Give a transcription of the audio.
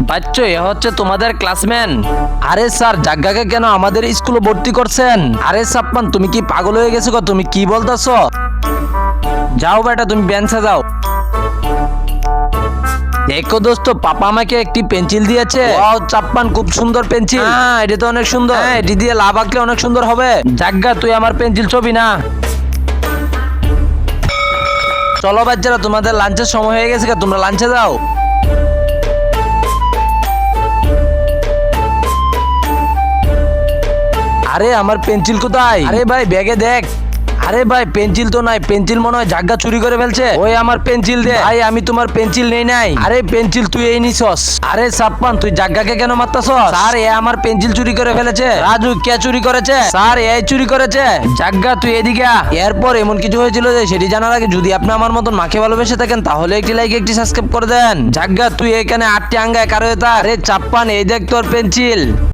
বাচ্চো এ হচ্ছে তোমাদের ক্লাসম্যান আরে স্যার জাগ্গাকে কেন আমাদের স্কুলে ভর্তি করছেন? আরে সাপ্পান তুমি কি পাগল হয়ে গেছো গো? তুমি কি বলতেছ? যাও বেটা তুমি বেঞ্চে যাও। দেখো দোস্ত পাপা আমাকে একটি পেন্সিল দিয়েছে। ওয়াও চাপ্পান খুব সুন্দর পেন্সিল হ্যাঁ এটা তো অনেক সুন্দর। হ্যাঁ এটি দিয়ে লাভ আঁকলে অনেক সুন্দর হবে। জাগ্গা তুই আমার পেন্সিল ছবি না। চলো বাচ্চারা তোমাদের লাঞ্চের সময় হয়ে গেছে তোমরা লাঞ্চে যাও। আরে আমার পেন্সিল কোথায়? আরে ভাই ব্যাগে দেখ। আরে ভাই পেন্সিল তো নাই। পেন্সিল মনে হয় জাগ্গা চুরি করে ফেলছে। ওই আমার পেন্সিল দে। ভাই আমি তোমার পেন্সিল নেই নাই। আরে পেন্সিল তুই এই নিছস। আরে সাপ্পান তুই জাগ্গাকে কেন মারতাছস? স্যার এ আমার পেন্সিল চুরি করে ফেলেছে। রাজু কে চুরি করেছে? স্যার এই চুরি করেছে। জাগ্গা তুই এদিকে। এরপর এমন কিছু হয়েছিল যে সেটি জানার আগে যদি আপনি আমার মতন মাকে ভালোবেসে থাকেন তাহলে একটি লাইক একটি সাবস্ক্রাইব করে দেন। জাগ্গা তুই এখানে আটটি আঙ্গায় কারও আরে চাপ্পান এই দেখ তোর পেন্সিল।